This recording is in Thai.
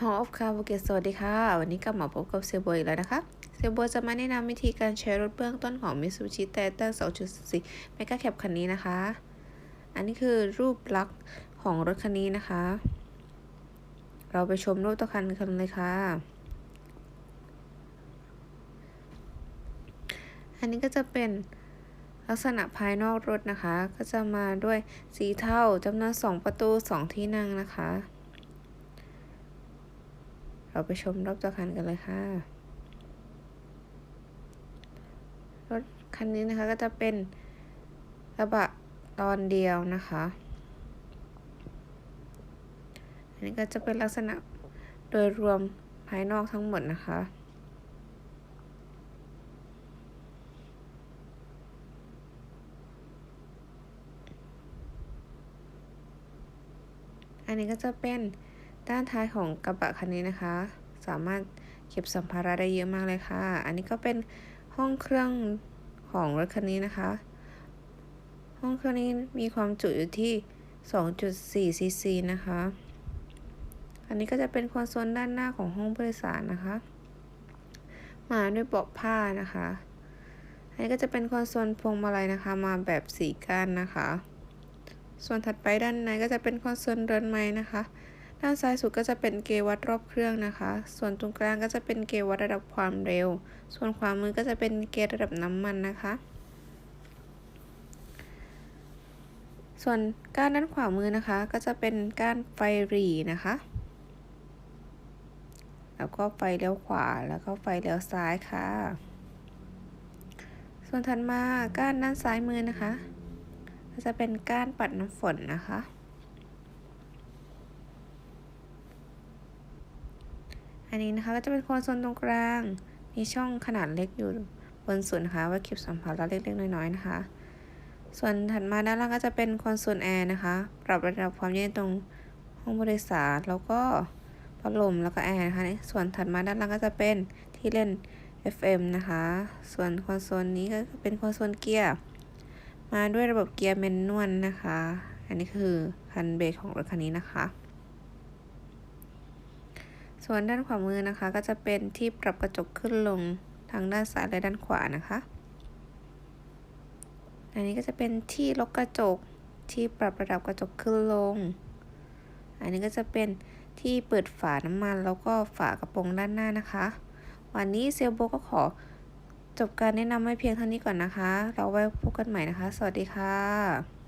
Hall of Car เกตสวัสดีค่ะ วันนี้กลับมาพบกับเซลโบอีกแล้วนะคะ เซลโบจะมาแนะนำวิธีการใช้รถเบื้องต้นของ Mitsubishi Titan 2.4 Mega Cab คันนี้นะคะ อันนี้คือรูปลักษณ์ของรถคันนี้นะคะ เราไปชมรูปตัวคันกันเลยค่ะ อันนี้ก็จะเป็นลักษณะภายนอกรถนะคะ ก็จะมาด้วยสีเทาจำนวน 2 ประตู 2 ที่นั่งนะคะ เราไปชมรอบตัวคันกันเลยค่ะ รถคันนี้นะคะก็จะเป็นกระบะตอนเดียวนะคะ อันนี้ก็จะเป็นลักษณะโดยรวมภายนอกทั้งหมดนะคะอันนี้ก็จะเป็น ด้านท้ายของกระบะคันนี้นะคะ สามารถเก็บสัมภาระได้เยอะมากเลยค่ะ อันนี้ก็เป็นห้องเครื่องของรถคันนี้นะคะ ห้องเครื่องนี้มีความจุอยู่ที่ 2.4 ซีซีนะคะ อันนี้ก็จะเป็นคอนโซลด้านหน้าของห้องผู้โดยสารนะคะ มาด้วยเบาะผ้านะคะ อันนี้ก็จะเป็นคอนโซลพวงมาลัยนะคะ มาแบบสีก้านนะคะ ส่วนถัดไปด้านในก็จะเป็นคอนโซลเรือนไม้นะคะ ด้านซ้ายสุดก็จะเป็นเกวัดรอบเครื่องนะคะ ส่วนตรงกลางก็จะเป็นเกวัดระดับความเร็ว ส่วนขวามือก็จะเป็นเกจระดับน้ำมันนะคะ ส่วนก้านด้านขวามือนะคะ ก็จะเป็นก้านไฟหรี่นะคะ แล้วก็ไฟเลี้ยวขวา แล้วก็ไฟเลี้ยวซ้ายค่ะ ส่วนถัดมาก้านด้านซ้ายมือนะคะ ก็จะเป็นก้านปัดน้ำฝนนะคะ อันนี้นะคะก็จะเป็นโคนโซนตรงกลาง มีช่องขนาดเล็กอยู่บนสุดนะคะไว้เก็บสัมภาระเล็กๆน้อยๆนะคะ ส่วนถัดมาด้านล่างก็จะเป็นคอนโซลแอร์นะคะ ปรับระดับความเย็นตรงห้องบริสารแล้วก็พัดลมแล้วก็แอร์นะคะ ส่วนถัดมาด้านล่างก็จะเป็นที่เล่น FM นะคะ ส่วนคอนโซลนี้ก็เป็นคอนโซลเกียร์ มาด้วยระบบเกียร์แมนนวลนะคะ อันนี้คือคันเบรกของรถคันนี้นะคะ ส่วนด้านขวามือนะคะ ก็จะเป็นที่ปรับกระจกขึ้นลงทางด้านซ้ายและด้านขวานะคะ อันนี้ก็จะเป็นที่ล็อกกระจกที่ปรับระดับกระจกขึ้นลง อันนี้ก็จะเป็นที่เปิดฝาน้ำมันแล้วก็ฝากระโปรงด้านหน้านะคะ วันนี้เซลโบก็ขอจบการแนะนำไว้เพียงเท่านี้ก่อนนะคะ เราไว้พบกันใหม่นะคะ สวัสดีค่ะ